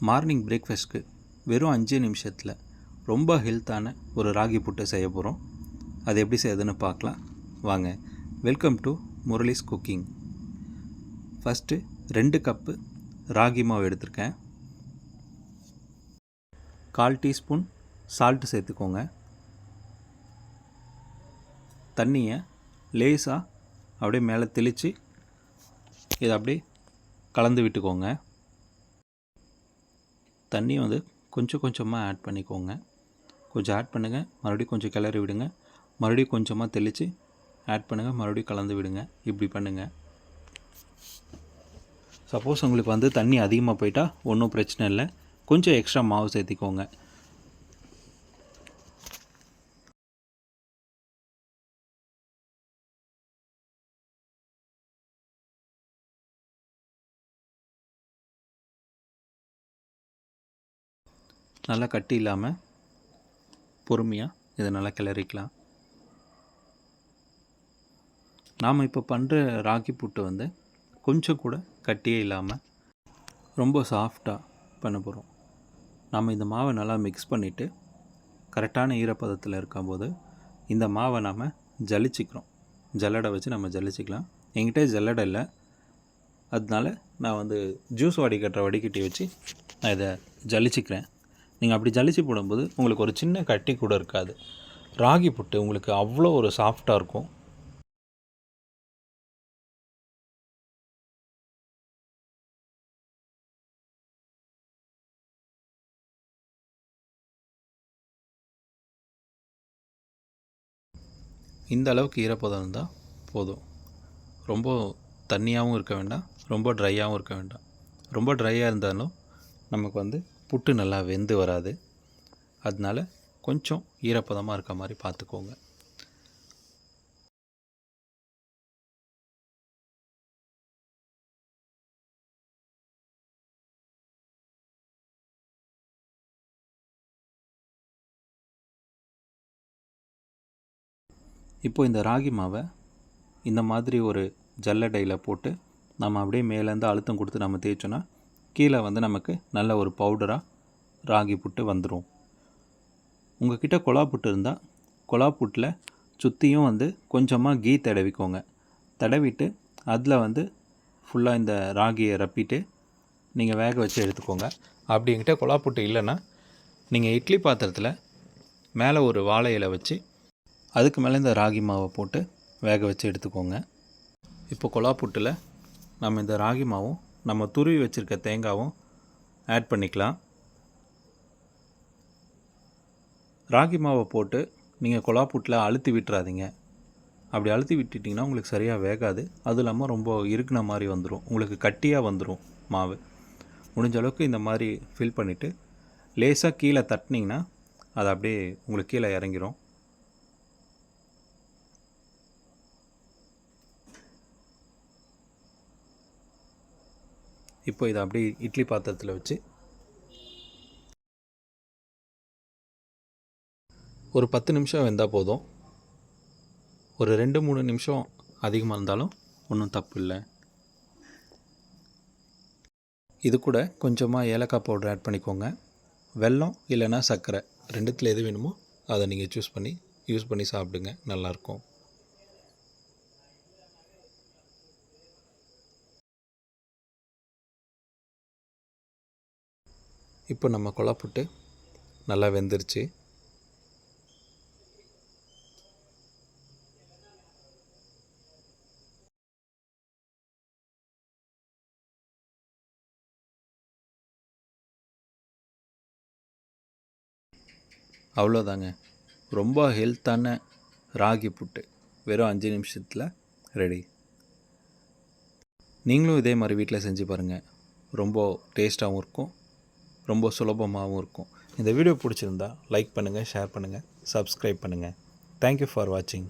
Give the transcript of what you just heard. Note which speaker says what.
Speaker 1: Morning பிரேக்ஃபாஸ்ட்க்கு வெறும் அஞ்சு நிமிஷத்தில் ரொம்ப ஹெல்த்தான ஒரு ராகி புட்டு செய்ய போகிறோம் அது எப்படி செய்யுதுன்னு பார்க்கலாம். வாங்க welcome to Murali's cooking. First ரெண்டு கப்பு ராகி மாவு எடுத்திருக்கேன். கால் டீஸ்பூன் சால்ட்டு சேர்த்துக்கோங்க. தண்ணியை லேசாக அப்படியே மேலே தெளித்து இதை அப்படியே கலந்து விட்டுக்கோங்க. தண்ணி வந்து கொஞ்சம் கொஞ்சமாக ஆட் பண்ணிக்கோங்க. கொஞ்சம் ஆட் பண்ணுங்கள் மறுபடியும் கொஞ்சம் கிளறி விடுங்க. மறுபடியும் கொஞ்சமாக தெளித்து ஆட் பண்ணுங்கள் மறுபடியும் கலந்து விடுங்க. இப்படி பண்ணுங்கள் சப்போஸ் உங்களுக்கு வந்து தண்ணி அதிகமாக போயிட்டால் ஒன்றும் பிரச்சனை இல்லை. கொஞ்சம் எக்ஸ்ட்ரா மாவு சேர்த்திக்கோங்க. நல்லா கட்டி இல்லாமல் பொறுமையாக இதை நல்லா கிளறிக்கலாம். நாம் இப்போ பண்ணுற ராகி புட்டு வந்து கொஞ்சம் கூட கட்டியே இல்லாமல் ரொம்ப சாஃப்டாக பண்ண போகிறோம் நாம் இந்த மாவை நல்லா மிக்ஸ் பண்ணிவிட்டு கரெக்டான ஈரப்பதத்தில் இருக்கும்போது இந்த மாவை நாம் ஜலிச்சிக்கிறோம். ஜல்லடை வச்சு நம்ம ஜலிச்சிக்கலாம். என்கிட்ட ஜல்லடை இல்லை. அதனால நான் வந்து ஜூஸ் வடிகட்டுற வடிகட்டி வச்சு நான் இதை ஜலிச்சிக்கிறேன். நீங்கள் அப்படி ஜலிச்சு போடும்போது உங்களுக்கு ஒரு சின்ன கட்டி கூட இருக்காது. ராகி புட்டு உங்களுக்கு அவ்வளோ ஒரு சாஃப்டாக இருக்கும். இந்த அளவுக்கு ஈரப்பதம் இருந்தால் போதும். ரொம்ப தண்ணியாகவும் இருக்க வேண்டாம். ரொம்ப ட்ரையாகவும் இருக்க வேண்டாம். ரொம்ப ட்ரையாக இருந்தாலும் நமக்கு வந்து புட்டு நல்லா வெந்து வராது. அதனால கொஞ்சம் ஈரப்பதமாக இருக்க மாதிரி பார்த்துக்கோங்க. இப்போ இந்த ராகி மாவை இந்த மாதிரி ஒரு ஜல்லடையில் போட்டு நம்ம அப்படியே மேலேருந்து அழுத்தம் கொடுத்து நம்ம தேய்ச்சோன்னா கீழே வந்து நமக்கு நல்ல ஒரு பவுடராக ராகி புட்டு வந்துடும் உங்ககிட்ட கொலா புட்டு இருந்தால் கொலா புட்டில் சுற்றியும் வந்து கொஞ்சமாக கீ தடவிக்கோங்க. தடவிட்டு அதில் வந்து ஃபுல்லாக இந்த ராகியை ரப்பிட்டு நீங்கள் வேக வச்சு எடுத்துக்கோங்க. அப்படி என்கிட்ட கொலா புட்டு இல்லைன்னா நீங்கள் இட்லி பாத்திரத்தில் மேலே ஒரு வாழை இலை வச்சு அதுக்கு மேலே இந்த ராகி மாவை போட்டு வேக வச்சு எடுத்துக்கோங்க. இப்போ கொலா புட்டில் நம்ம இந்த ராகி மாவும் நம்ம துருவி வச்சுருக்க தேங்காவும் ஆட் பண்ணிக்கலாம். ராகி மாவை போட்டு நீங்கள் கொலா புட்டில் அழுத்தி விட்டுறாதீங்க. அப்படி அழுத்தி விட்டுட்டிங்கன்னா உங்களுக்கு சரியாக வேகாது. அதுவும் இல்லாமல் ரொம்ப இருக்குன மாதிரி வந்துடும் உங்களுக்கு கட்டியாக வந்துடும் மாவு. முடிஞ்ச அளவுக்கு இந்த மாதிரி ஃபில் பண்ணிவிட்டு லேசாக கீழே தட்டினீங்கன்னா அது அப்படியே உங்களுக்கு கீழே இறங்கிரும். இப்போ இதை அப்படியே இட்லி பாத்திரத்தில் வச்சு ஒரு பத்து நிமிஷம் வெந்தால் போதும். ஒரு ரெண்டு மூணு நிமிஷம் அதிகமாக இருந்தாலும் ஒன்றும் தப்பு இல்லை. இது கூட கொஞ்சமாக ஏலக்காய் பவுடர் ஆட் பண்ணிக்கோங்க. வெல்லம் இல்லைன்னா சர்க்கரை. ரெண்டுத்தில் எது வேணுமோ அதை நீங்கள் சூஸ் பண்ணி யூஸ் பண்ணி சாப்பிடுங்க. நல்லாயிருக்கும் இப்போ நம்ம கொலாப்புட்டு நல்லா வெந்துருச்சு. அவ்வளோதாங்க. ரொம்ப ஹெல்த்தான ராகி புட்டு. வெறும் அஞ்சு நிமிஷத்தில் ரெடி நீங்களும் இதே மாதிரி வீட்டில் செஞ்சு பாருங்கள் ரொம்ப டேஸ்ட்டாகவும் இருக்கும். ரொம்ப சுலபமாகவும் இருக்கும். இந்த வீடியோ பிடிச்சிருந்தா லைக் பண்ணுங்கள் ஷேர் பண்ணுங்கள் சப்ஸ்கிரைப் பண்ணுங்கள் தேங்க்யூ ஃபார் வாட்சிங்